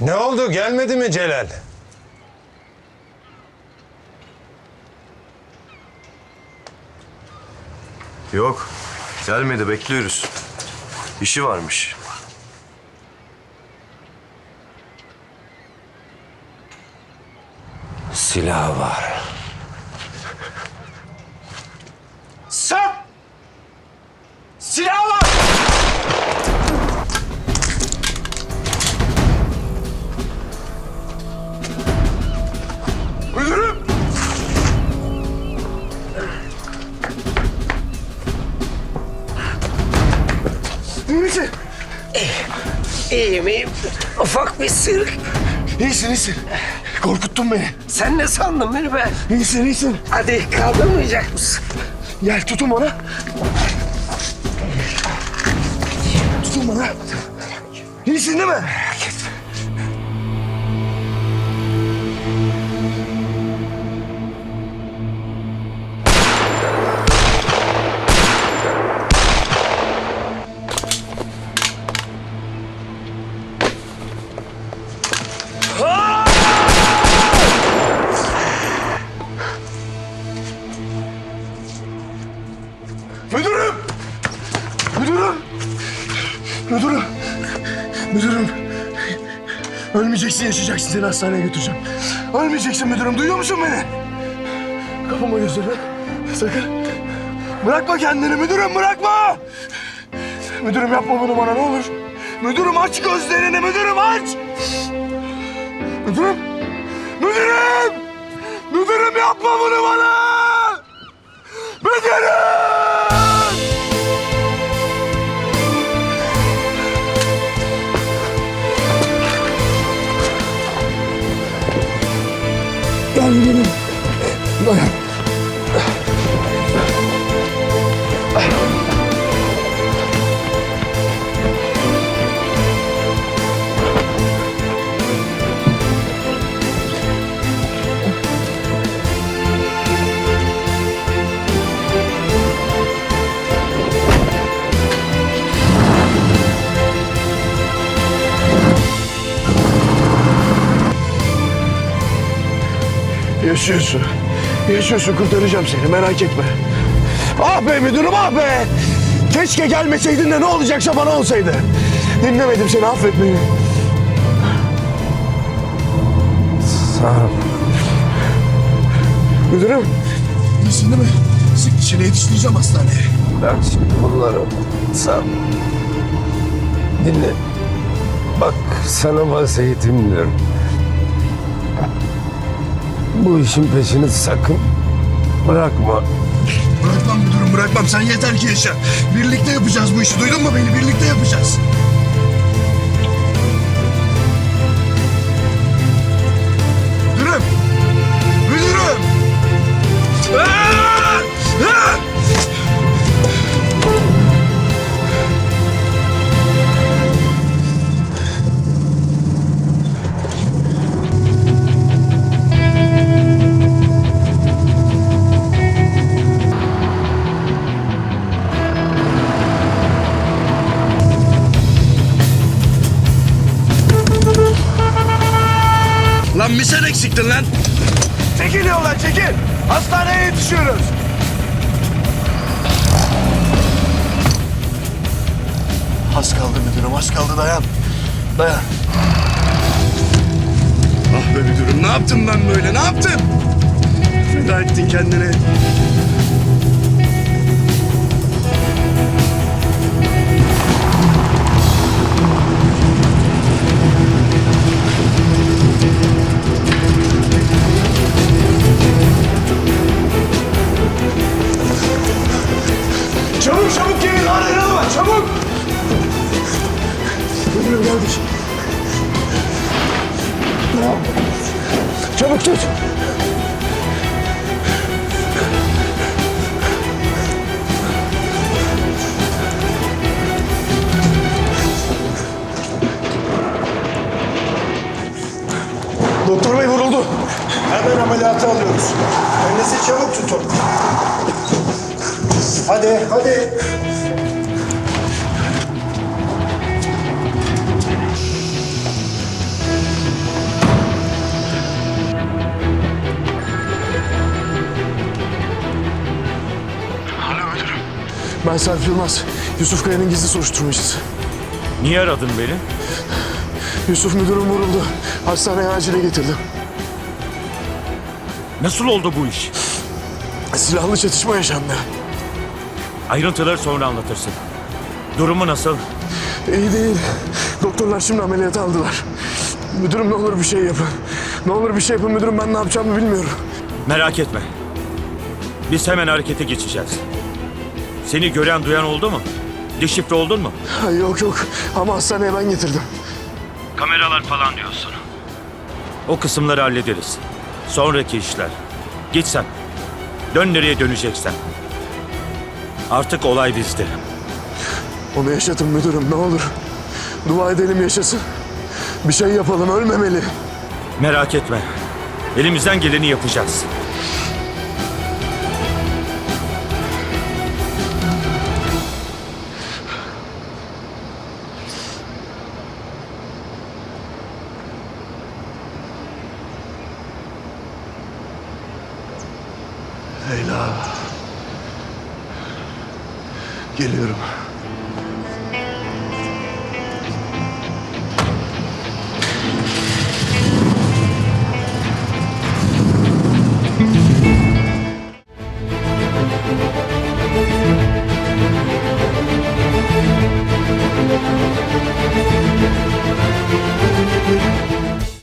Ne oldu? Gelmedi mi Celal? Yok. Gelmedi bekliyoruz. İşi varmış. Silah var. İyi misin? İyiyim iyiyim. Ufak bir sırık. İyisin, iyisin. Korkuttun beni. Sen ne sandın beni be? İyisin, iyisin. Hadi kaldırmayacak mısın? Gel tutun bana. Tutun bana. İyisin değil mi? Müdürüm! Müdürüm! Ölmeyeceksin, yaşayacaksın. Seni hastaneye götüreceğim. Ölmeyeceksin müdürüm. Duyuyor musun beni? Kapama gözlerini. Sakın. Bırakma kendini müdürüm, bırakma! Müdürüm yapma bunu bana ne olur. Müdürüm aç gözlerini, müdürüm aç! Müdürüm! Müdürüm! Müdürüm yapma bunu bana! Müdürüm! Dayan. Yaşıyorsun. Yaşıyorsun kurtaracağım seni merak etme. Ah be müdürüm ah be. Keşke gelmeseydin de ne olacaksa bana olsaydı. Dinlemedim seni affet beni. Sağ ol. Müdürüm. İyisin değil mi? Sık dişine yetiştireceğim hastaneye. Bırak şimdi bunları. Ol. Dinle. Bak sana vasiyetim diyorum. Bu işin peşini sakın bırakma. Bırakmam müdürüm bırakmam. Sen yeter ki yaşa. Birlikte yapacağız bu işi. Duydun mu beni? Birlikte yapacağız. Eksiktin lan. Çekil yoldan çekil. Hastaneye yetişiyoruz. Az kaldı müdürüm az kaldı dayan. Dayan. Ah be müdürüm ne yaptım ben böyle ne yaptım? Feda ettin kendini. Tut. Doktor bey vuruldu. Hemen ameliyata alıyoruz. Elinizi çabuk tutun. Hadi, hadi. Ben Serp Yılmaz. Yusuf Kaya'nın gizli soruşturmacısı. Niye aradın beni? Yusuf müdürüm vuruldu. Hastaneye acile getirdim. Nasıl oldu bu iş? Silahlı çatışma yaşandı. Ayrıntıları sonra anlatırsın. Durumu nasıl? İyi değil. Doktorlar şimdi ameliyata aldılar. Müdürüm ne olur bir şey yapın. Ne olur bir şey yapın müdürüm ben ne yapacağımı bilmiyorum. Merak etme. Biz hemen harekete geçeceğiz. Seni gören duyan oldu mu? Deşifre oldun mu? Ha, yok yok ama hastaneye ben getirdim. Kameralar falan diyorsun. O kısımları hallederiz. Sonraki işler. Git sen. Dön nereye döneceksen. Artık olay bizde. Onu yaşatın müdürüm ne olur. Dua edelim yaşasın. Bir şey yapalım ölmemeli. Merak etme. Elimizden geleni yapacağız. Leyla. Geliyorum.